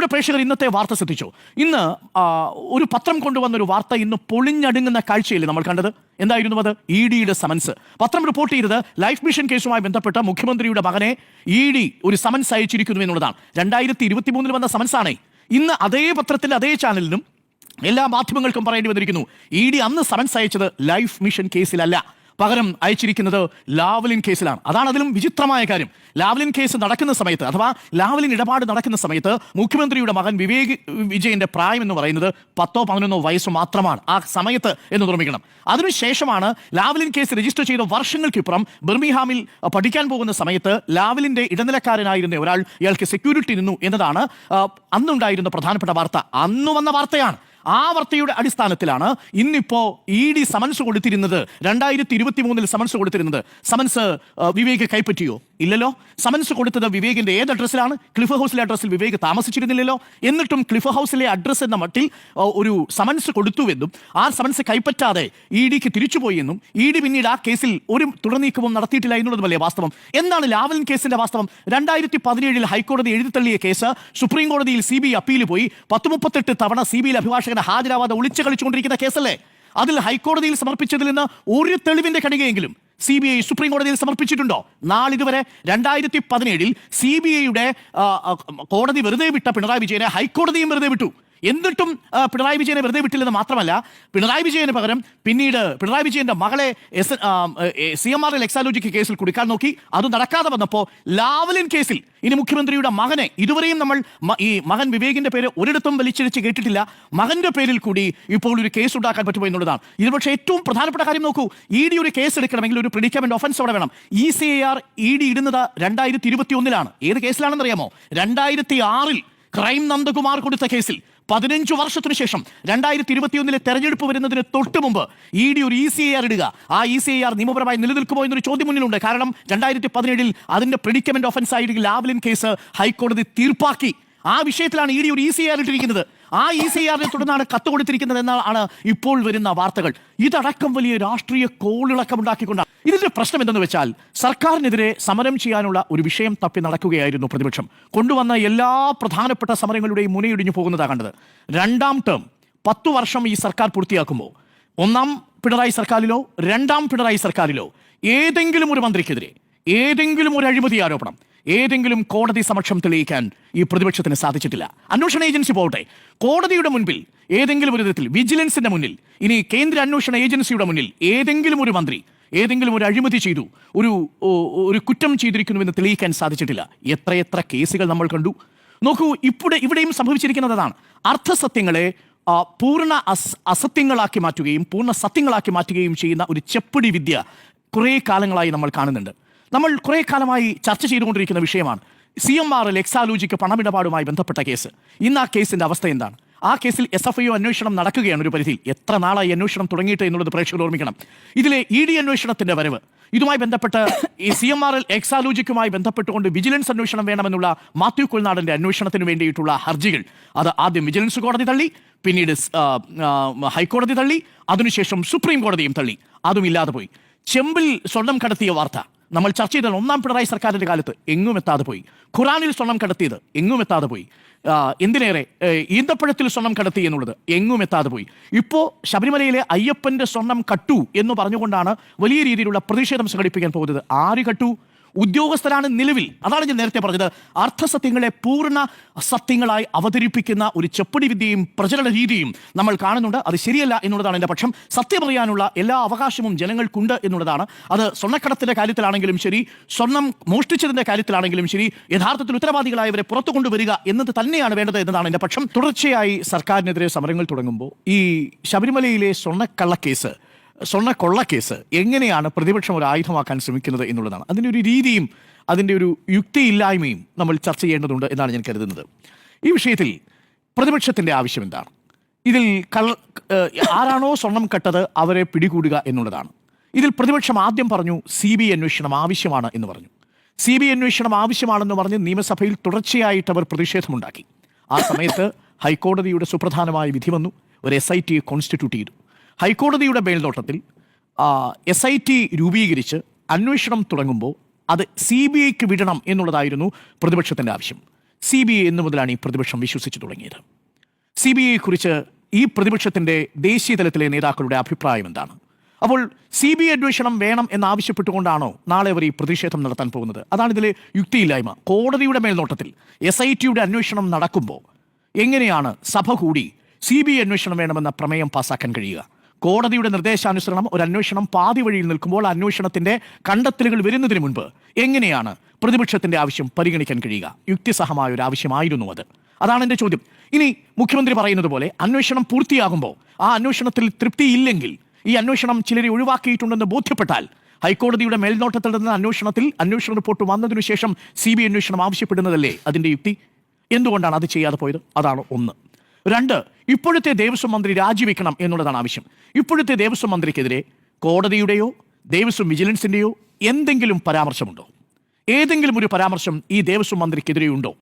പ്രിയപ്പെട്ട പ്രേക്ഷകർ ഇന്നത്തെ വാർത്ത ശ്രദ്ധിച്ചു. ഇന്ന് ഒരു പത്രം കൊണ്ടുവന്ന ഒരു വാർത്ത ഇന്ന് പൊളിഞ്ഞടുങ്ങുന്ന കാഴ്ചയില്ലേ നമ്മൾ കണ്ടത്? എന്തായിരുന്നു അത്? ഇ ഡിയുടെ സമൻസ് പത്രം റിപ്പോർട്ട് ചെയ്തത് ലൈഫ് മിഷൻ കേസുമായി ബന്ധപ്പെട്ട മുഖ്യമന്ത്രിയുടെ മകനെ ഇ ഡി ഒരു സമൻസ് അയച്ചിരിക്കുന്നു എന്നുള്ളതാണ്. രണ്ടായിരത്തി ഇരുപത്തി മൂന്നിൽ വന്ന സമൻസാണേ ഇന്ന് അതേ പത്രത്തിൽ അതേ ചാനലിനും എല്ലാ മാധ്യമങ്ങൾക്കും പറയേണ്ടി വന്നിരിക്കുന്നു. ഇ ഡി അന്ന് സമൻസ് അയച്ചത് ലൈഫ് മിഷൻ കേസിലല്ല. പകരം അയച്ചിരിക്കുന്നത് ലാവലിൻ കേസിലാണ്. അതാണ് അതിലും വിചിത്രമായ കാര്യം. ലാവലിൻ കേസ് നടക്കുന്ന സമയത്ത് അഥവാ ലാവലിൻ ഇടപാട് നടക്കുന്ന സമയത്ത് മുഖ്യമന്ത്രിയുടെ മകൻ വിവേക് വിജയന്റെ പ്രായം എന്ന് പറയുന്നത് പത്തോ പതിനൊന്നോ വയസ്സ് മാത്രമാണ് ആ സമയത്ത് എന്ന് നിർമ്മിക്കണം. അതിനുശേഷമാണ് ലാവലിൻ കേസ് രജിസ്റ്റർ ചെയ്ത വർഷങ്ങൾക്കിപ്പുറം ബിർമിഹാമിൽ പഠിക്കാൻ പോകുന്ന സമയത്ത് ലാവലിന്റെ ഇടനിലക്കാരനായിരുന്ന ഒരാൾ ഇയാൾക്ക് സെക്യൂരിറ്റി നിന്നു എന്നതാണ് അന്നുണ്ടായിരുന്ന പ്രധാനപ്പെട്ട വാർത്ത. അന്ന് വന്ന വാർത്തയാണ്. ആ വാർത്തയുടെ അടിസ്ഥാനത്തിലാണ് ഇന്നിപ്പോ ഇ ഡി സമൻസ് കൊടുത്തിരുന്നത്. രണ്ടായിരത്തി ഇരുപത്തി മൂന്നിൽ സമൻസ് കൊടുത്തിരുന്നത്. സമൻസ് വിവേക് കൈപ്പറ്റിയോ? ഇല്ലല്ലോ. സമൻസ് കൊടുത്തത് വിവേകിന്റെ ഏത് അഡ്രസ്സിലാണ്? ക്ലിഫ് ഹൗസിലെ അഡ്രസ്സിൽ വിവേക് താമസിച്ചിരുന്നില്ലല്ലോ. എന്നിട്ടും ക്ലിഫ് ഹൗസിലെ അഡ്രസ്സ് എന്ന മട്ടിൽ ഒരു സമൻസ് കൊടുത്തുവെന്നും ആ സമൻസ് കൈപ്പറ്റാതെ ഇ ഡിക്ക് തിരിച്ചുപോയി എന്നും ഇ ഡി പിന്നീട് ആ കേസിൽ ഒരു തുടർനീക്കവും നടത്തിയിട്ടില്ല എന്നുള്ളതുമല്ലേ വാസ്തവം? എന്താണ് ലാവലിൻ കേസിന്റെ വാസ്തവം? രണ്ടായിരത്തി പതിനേഴിൽ ഹൈക്കോടതി എഴുതിത്തള്ളിയ കേസ് സുപ്രീം കോടതിയിൽ സി ബി അപ്പീൽ പോയി. പത്ത് മുപ്പത്തെട്ട് തവണ സി ബിയിൽ അഭിഭാഷകനെ ഹാജരാവാതെ ഒളിച്ചു കളിച്ചുകൊണ്ടിരിക്കുന്ന കേസല്ലേ? അതിൽ ഹൈക്കോടതിയിൽ സമർപ്പിച്ചതിൽ നിന്ന് ഒരു തെളിവിന്റെ കണികയെങ്കിലും സി ബി ഐ സുപ്രീം കോടതിയിൽ സമർപ്പിച്ചിട്ടുണ്ടോ? നാളിതുവരെ രണ്ടായിരത്തി പതിനേഴിൽ സി ബി ഐയുടെ കോടതി വെറുതെ വിട്ട പിണറായി വിജയനെ ഹൈക്കോടതിയും വെറുതെ വിട്ടു. എന്നിട്ടും പിണറായി വിജയനെ വെറുതെ വിട്ടില്ലെന്ന് മാത്രമല്ല പിണറായി വിജയന് പകരം പിന്നീട് പിണറായി വിജയന്റെ മകളെ S C M R L Exalogic കേസിൽ കുടിക്കാൻ നോക്കി. അത് നടക്കാതെ വന്നപ്പോൾ ലാവലിൻ കേസിൽ ഇനി മുഖ്യമന്ത്രിയുടെ മകനെ ഇതുവരെയും നമ്മൾ ഈ മകൻ വിവേകിന്റെ പേര് ഒരിടത്തും വലിച്ചിഴച്ച് കേട്ടിട്ടില്ല. മകന്റെ പേരിൽ കൂടി ഇപ്പോൾ ഒരു കേസ് ഉണ്ടാക്കാൻ പറ്റുമോ എന്നുള്ളതാണ്. ഇത് പക്ഷേ ഏറ്റവും പ്രധാനപ്പെട്ട കാര്യം നോക്കൂ. ഇ ഡി ഒരു കേസ് എടുക്കണമെങ്കിൽ ഒരു പ്രിഡിക്കമെന്റ് ഒഫൻസ് അവിടെ വേണം. E C I R E D ഇടുന്നത് രണ്ടായിരത്തി ഇരുപത്തി ഒന്നിലാണ് ഏത് കേസിലാണെന്ന് അറിയാമോ രണ്ടായിരത്തി ആറിൽ ക്രൈം നന്ദകുമാർ കൊടുത്ത കേസിൽ പതിനഞ്ചു വർഷത്തിനു ശേഷം രണ്ടായിരത്തി ഇരുപത്തിയൊന്നിലെ തെരഞ്ഞെടുപ്പ് വരുന്നതിന് തൊട്ട് മുമ്പ് ഇ ഡി ഒരു ഇ സി ഐ ആർ ഇടുക. ആ ഇ സി ഐ ആർ നിയമപരമായി നിലനിൽക്കുമോ എന്നൊരു ചോദ്യം മുന്നിലുണ്ട് കാരണം രണ്ടായിരത്തി പതിനേഴിൽ അതിന്റെ പ്രിഡിക്കമെന്റ് ഒഫൻസ് ആയിട്ട് ലാവലിൻ കേസ് ഹൈക്കോടതി തീർപ്പാക്കി. ആ വിഷയത്തിലാണ് ഇ ഡി ഒരു ഇ സി ഐ ആർ ഇട്ടിരിക്കുന്നത്. ആ ഇ സി ആറിനെ തുടർന്നാണ് കത്ത് കൊടുത്തിരിക്കുന്നത് എന്നാണ് ഇപ്പോൾ വരുന്ന വാർത്തകൾ. ഇതടക്കം വലിയ രാഷ്ട്രീയ കോളിളക്കമുണ്ടാക്കിക്കൊണ്ട് ഇതിന്റെ പ്രശ്നം എന്തെന്ന് വെച്ചാൽ സർക്കാരിനെതിരെ സമരം ചെയ്യാനുള്ള ഒരു വിഷയം തപ്പി നടക്കുകയായിരുന്നു പ്രതിപക്ഷം. കൊണ്ടുവന്ന എല്ലാ പ്രധാനപ്പെട്ട സമരങ്ങളുടെയും മുനയിടിഞ്ഞു പോകുന്നതാ കണ്ടത്. രണ്ടാം ടേം പത്തു വർഷം ഈ സർക്കാർ പൂർത്തിയാക്കുമ്പോൾ. ഒന്നാം പിണറായി സർക്കാരിലോ രണ്ടാം പിണറായി സർക്കാരിലോ ഏതെങ്കിലും ഒരു മന്ത്രിക്കെതിരെ ഏതെങ്കിലും ഒരു അഴിമതി ആരോപണം ഏതെങ്കിലും കോടതി സമക്ഷം തെളിയിക്കാൻ ഈ പ്രതിപക്ഷത്തിന് സാധിച്ചിട്ടില്ല. അന്വേഷണ ഏജൻസി പോകട്ടെ. കോടതിയുടെ മുൻപിൽ ഏതെങ്കിലും ഒരു വിധത്തിൽ വിജിലൻസിന്റെ മുന്നിൽ ഇനി കേന്ദ്ര അന്വേഷണ ഏജൻസിയുടെ മുന്നിൽ ഏതെങ്കിലും ഒരു മന്ത്രി ഏതെങ്കിലും ഒരു അഴിമതി ചെയ്തു ഒരു ഒരു കുറ്റം ചെയ്തിരിക്കുന്നുവെന്ന് തെളിയിക്കാൻ സാധിച്ചിട്ടില്ല. എത്രയെത്ര കേസുകൾ നമ്മൾ കണ്ടു. നോക്കൂ ഇവിടെ ഇവിടെയും സംഭവിച്ചിരിക്കുന്നത് അതാണ്. അർത്ഥസത്യങ്ങളെ പൂർണ അസ് അസത്യങ്ങളാക്കി മാറ്റുകയും പൂർണ സത്യങ്ങളാക്കി മാറ്റുകയും ചെയ്യുന്ന ഒരു ചെപ്പടി വിദ്യ കുറേ കാലങ്ങളായി നമ്മൾ കാണുന്നുണ്ട്. നമ്മൾ കുറേ കാലമായി ചർച്ച ചെയ്തുകൊണ്ടിരിക്കുന്ന വിഷയമാണ്. സി എം ആറിൽ എക്സാലോജിക്ക് പണമിടപാടുമായി ബന്ധപ്പെട്ട കേസ്. ഇന്ന് ആ കേസിന്റെ അവസ്ഥ എന്താണ്? ആ കേസിൽ എസ് എഫ് ഐ അന്വേഷണം നടക്കുകയാണ് ഒരു പരിധിയിൽ. എത്ര നാളായി അന്വേഷണം തുടങ്ങിയിട്ട് എന്നുള്ളത് പ്രേക്ഷകർ ഓർമ്മിക്കണം. ഇതിലെ ഇ ഡി അന്വേഷണത്തിന്റെ വരവ്. ഇതുമായി ബന്ധപ്പെട്ട് ഈ സി എം ആർ എൽ എക്സാലോജിക്കുമായി ബന്ധപ്പെട്ടുകൊണ്ട് വിജിലൻസ് അന്വേഷണം വേണമെന്നുള്ള മാത്യു കുൽനാടന്റെ അന്വേഷണത്തിന് വേണ്ടിയിട്ടുള്ള ഹർജികൾ. അത് ആദ്യം വിജിലൻസ് കോടതി തള്ളി പിന്നീട് ഹൈക്കോടതി തള്ളി അതിനുശേഷം സുപ്രീം കോടതിയും തള്ളി. അതും ഇല്ലാതെ പോയി. ചെമ്പിൽ സ്വർണം കടത്തിയ വാർത്ത. നമ്മൾ ചർച്ച ചെയ്ത ഒന്നാം പിണറായി സർക്കാരിന്റെ കാലത്ത് എങ്ങും എത്താതെ പോയി. ഖുറാനിൽ സ്വർണം കടത്തിയത് എങ്ങും എത്താതെ പോയി. എന്തിനേറെ ഈന്തപ്പഴത്തിൽ സ്വർണം കടത്തി എന്നുള്ളത് എങ്ങും എത്താതെ പോയി. ഇപ്പോൾ ശബരിമലയിലെ അയ്യപ്പന്റെ സ്വർണം കട്ടു എന്ന് പറഞ്ഞുകൊണ്ടാണ് വലിയ രീതിയിലുള്ള പ്രതിഷേധം സംഘടിപ്പിക്കാൻ പോകുന്നത്. ആര് കട്ടു? ഉദ്യോഗസ്ഥരാണ് നിലവിൽ. അതാണ് ഞാൻ നേരത്തെ പറഞ്ഞത്. അർത്ഥസത്യങ്ങളെ പൂർണ സത്യങ്ങളായി അവതരിപ്പിക്കുന്ന ഒരു ചെപ്പടി വിദ്യയും പ്രചരണ രീതിയും നമ്മൾ കാണുന്നുണ്ട്. അത് ശരിയല്ല എന്നുള്ളതാണ് എന്റെ പക്ഷം. സത്യം പറയാനുള്ള എല്ലാ അവകാശവും ജനങ്ങൾക്കുണ്ട് എന്നുള്ളതാണ്. അത് സ്വർണക്കടത്തിന്റെ കാര്യത്തിലാണെങ്കിലും ശരി സ്വർണം മോഷ്ടിച്ചതിന്റെ കാര്യത്തിലാണെങ്കിലും ശരി യഥാർത്ഥത്തിൽ ഉത്തരവാദികളായവരെ പുറത്തു കൊണ്ടുവരിക എന്നത് തന്നെയാണ് വേണ്ടത് എന്നതാണ് എന്റെ പക്ഷം. തുടർച്ചയായി സർക്കാരിനെതിരെ സമരങ്ങൾ തുടങ്ങുമ്പോൾ ഈ ശബരിമലയിലെ സ്വർണക്കള്ളക്കേസ് സ്വർണ കൊള്ളക്കേസ് എങ്ങനെയാണ് പ്രതിപക്ഷം ഒരു ആയുധമാക്കാൻ ശ്രമിക്കുന്നത് എന്നുള്ളതാണ്. അതിന്റെ ഒരു രീതിയും അതിന്റെ ഒരു യുക്തിയില്ലായ്മയും നമ്മൾ ചർച്ച ചെയ്യേണ്ടതുണ്ട് എന്നാണ് ഞാൻ കരുതുന്നത്. ഈ വിഷയത്തിൽ പ്രതിപക്ഷത്തിന്റെ ആവശ്യം എന്താണ്? ഇതിൽ കൾ ആരാണോ സ്വർണം കെട്ടത് അവരെ പിടികൂടുക എന്നുള്ളതാണ്. ഇതിൽ പ്രതിപക്ഷം ആദ്യം പറഞ്ഞു സി ബി അന്വേഷണം ആവശ്യമാണ് എന്ന് പറഞ്ഞു. സി ബി അന്വേഷണം ആവശ്യമാണെന്ന് പറഞ്ഞ് നിയമസഭയിൽ തുടർച്ചയായിട്ട് അവർ പ്രതിഷേധമുണ്ടാക്കി. ആ സമയത്ത് ഹൈക്കോടതിയുടെ സുപ്രധാനമായ വിധി വന്നു. ഒരു എസ് ഐ ടിയെ കോൺസ്റ്റിറ്റ്യൂട്ട് ചെയ്തു. ഹൈക്കോടതിയുടെ മേൽനോട്ടത്തിൽ എസ് ഐ ടി രൂപീകരിച്ച് അന്വേഷണം തുടങ്ങുമ്പോൾ അത് സി ബി ഐക്ക് വിടണം എന്നുള്ളതായിരുന്നു പ്രതിപക്ഷത്തിന്റെ ആവശ്യം. സി ബി ഐ എന്നു മുതലാണ് ഈ പ്രതിപക്ഷം വിശ്വസിച്ചു തുടങ്ങിയത്. സി ബി ഐയെക്കുറിച്ച് ഈ പ്രതിപക്ഷത്തിന്റെ ദേശീയ തലത്തിലെ നേതാക്കളുടെ അഭിപ്രായം എന്താണ്? അപ്പോൾ സി ബി ഐ അന്വേഷണം വേണം എന്നാവശ്യപ്പെട്ടുകൊണ്ടാണോ നാളെ അവർ ഈ പ്രതിഷേധം നടത്താൻ പോകുന്നത്? അതാണ് ഇതിലെ യുക്തിയില്ലായ്മ. കോടതിയുടെ മേൽനോട്ടത്തിൽ എസ് ഐ ടിയുടെ അന്വേഷണം നടക്കുമ്പോൾ എങ്ങനെയാണ് സഭ കൂടി സി ബി ഐ അന്വേഷണം വേണമെന്ന പ്രമേയം പാസാക്കാൻ കഴിയുക? കോടതിയുടെ നിർദ്ദേശാനുസരണം ഒരു അന്വേഷണം പാതി വഴിയിൽ നിൽക്കുമ്പോൾ അന്വേഷണത്തിന്റെ കണ്ടെത്തലുകൾ വരുന്നതിന് മുൻപ് എങ്ങനെയാണ് പ്രതിപക്ഷത്തിന്റെ ആവശ്യം പരിഗണിക്കാൻ കഴിയുക? യുക്തിസഹമായ ഒരു ആവശ്യമായിരുന്നു അത്. അതാണ് എന്റെ ചോദ്യം. ഇനി മുഖ്യമന്ത്രി പറയുന്നത് പോലെ അന്വേഷണം പൂർത്തിയാകുമ്പോൾ ആ അന്വേഷണത്തിൽ തൃപ്തിയില്ലെങ്കിൽ ഈ അന്വേഷണം ചിലരെ ഒഴിവാക്കിയിട്ടുണ്ടെന്ന് ബോധ്യപ്പെട്ടാൽ ഹൈക്കോടതിയുടെ മേൽനോട്ടത്തിൽ നിന്ന് അന്വേഷണത്തിൽ അന്വേഷണ റിപ്പോർട്ട് വന്നതിനു ശേഷം സി ബി അന്വേഷണം ആവശ്യപ്പെടുന്നതല്ലേ അതിന്റെ യുക്തി? എന്തുകൊണ്ടാണ് അത് ചെയ്യാതെ പോയത്? അതാണ് ഒന്ന്. രണ്ട് ഇപ്പോഴത്തെ ദേവസ്വം മന്ത്രി രാജിവെക്കണം എന്നുള്ളതാണ് ആവശ്യം. ഇപ്പോഴത്തെ ദേവസ്വം മന്ത്രിക്കെതിരെ കോടതിയുടെയോ ദേവസ്വം വിജിലൻസിന്റെയോ എന്തെങ്കിലും പരാമർശമുണ്ടോ? ഏതെങ്കിലും ഒരു പരാമർശം ഈ ദേവസ്വം മന്ത്രിക്കെതിരെയുണ്ടോ